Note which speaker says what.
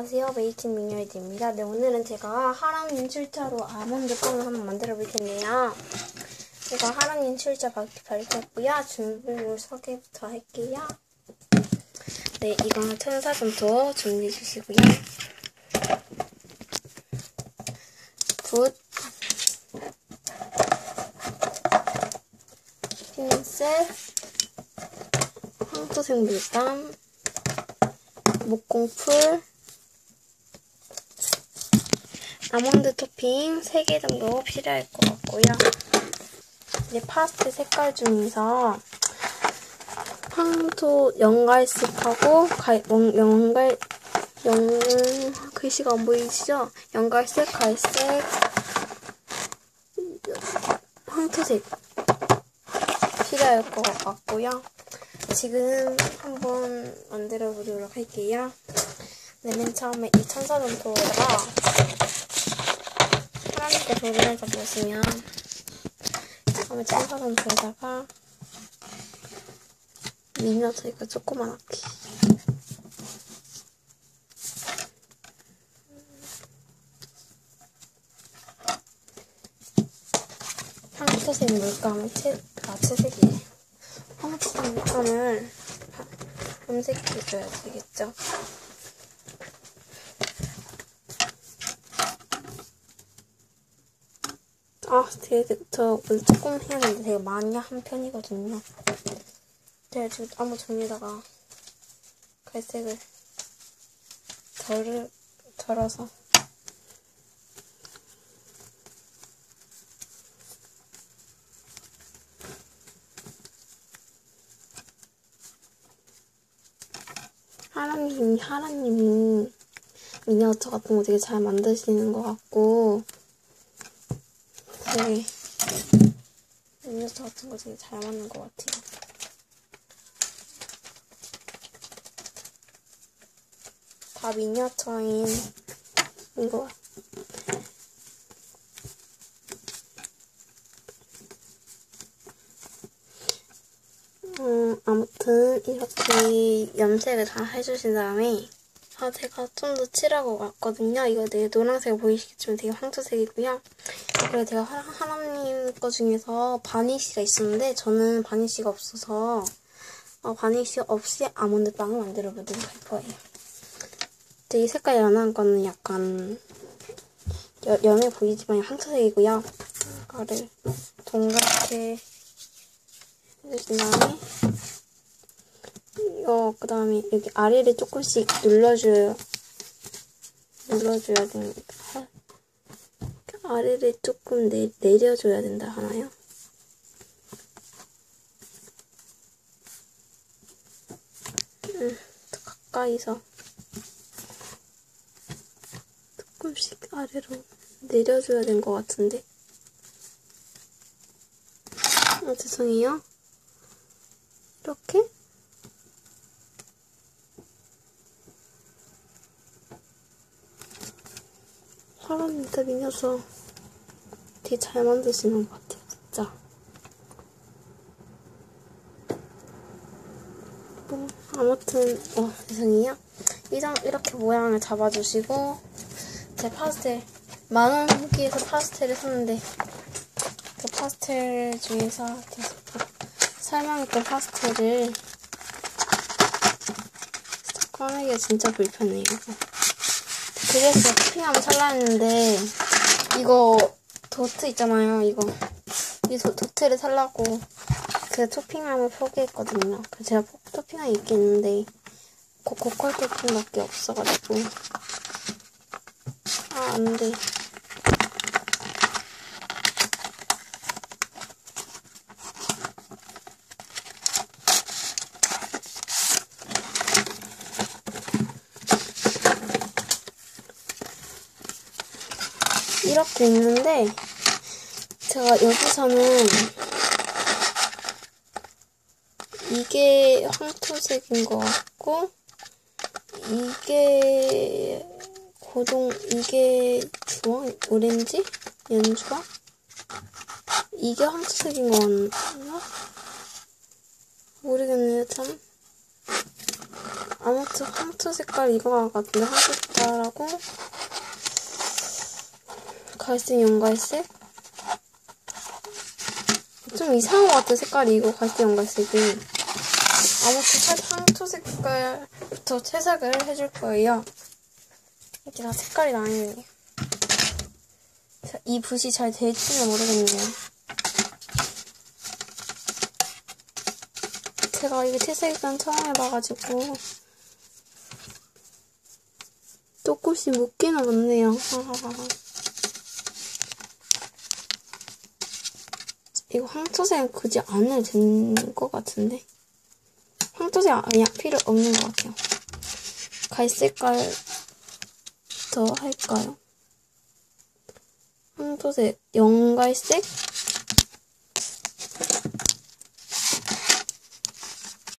Speaker 1: 안녕하세요. 메이팅 미녀이드입니다. 네, 오늘은 제가 하랑님 출자로 아몬드 빵을 한번 만들어 볼 텐데요. 제가 하랑님 출자 발- 밝혔고요. 준비물 소개부터 할게요. 네, 이거는 천사점토 준비해 주시고요. 붓, 핀셋, 황토색 물감, 목공풀, 아몬드 토핑 3개 정도 필요할 것 같고요. 이제 파스텔 색깔 중에서 황토 연갈색하고 연갈 영 글씨가 안 보이시죠? 연갈색, 갈색, 황토색 필요할 것 같고요. 지금 한번 만들어 보도록 할게요. 네, 맨 처음에 이 천사점토에다가 하나님께 도전해서 보시면 처음에 천사점토에다가 미니어처 이거 조그만하게 황토색 물감을 채, 아, 채색이에요. 황토색 물감을 염색해줘야 되겠죠? 아, 되게, 저 오늘 조금 해야 되는데 되게 많이 한 편이거든요. 제가 지금 아무 종에다가 갈색을 덜을, 덜어서. 하나님이, 하나님이 미니어처 같은 거 되게 잘 만드시는 것 같고, 되게 미니어처 같은 거 되게 잘 만든 것 같아요. 다 미니어처인 이거. 음, 아무튼 이렇게 염색을 다 해주신 다음에 아, 제가 좀 더 칠하고 왔거든요. 이거 되게 노란색 보이시겠지만 되게 황토색이고요. 그리고 제가 하, 하나님 거 중에서 바니쉬가 있었는데 저는 바니쉬가 없어서 어, 바니쉬 없이 아몬드 빵을 만들어 보도록 할 거예요. 되게 색깔 연한 거는 약간 여, 연해 보이지만 황토색이고요. 이거를 동그랗게 해주신 다음에 이거 그 다음에 여기 아래를 조금씩 눌러줘요. 눌러줘야 됩니다. 아래를 조금 내, 내려줘야 된다 하나요? 음, 더 가까이서 조금씩 아래로 내려줘야 된 것 같은데. 아, 죄송해요. 이렇게? 사람 진짜 미녀서 되게 잘 만드시는 것 같아요, 진짜. 뭐, 아무튼, 어, 죄송해요. 이장, 이렇게 모양을 잡아주시고, 제 파스텔, 만원 후기에서 파스텔을 샀는데, 그 파스텔 중에서 설명했던 파스텔을 꺼내기가 진짜 불편해요. 그래서 토핑하면 살라 했는데 이거 도트 있잖아요. 이거 이 도, 도트를 살라고 그 토핑함을 포기했거든요. 그 제가 포, 토핑함이 있긴 있는데 고, 고퀄 토핑밖에 없어가지고 아 안돼. 이렇게 있는데 제가 여기서는 이게 황토색인 것 같고 이게 고동 이게 주황 오렌지? 연주황 이게 황토색인 것 같나? 모르겠네요 참. 아무튼 황토 색깔 이거 같은데 황토 색깔하고 갈색 연갈색? 좀 이상한 것 같아 색깔이 이거 갈색 연갈색이. 아무튼 살 황토 색깔부터 채색을 해줄 거예요. 이게 다 색깔이 나뉘네요 자, 이 붓이 잘 될지는 모르겠네요. 제가 이게 채색은 처음 해봐가지고. 조금씩 묻기는 묻네요. 하하하하. 이거 황토색 굳이 안 해도 되는 것 같은데 황토색 그냥 필요 없는 것 같아요. 갈색깔 더 할까요? 황토색, 연갈색?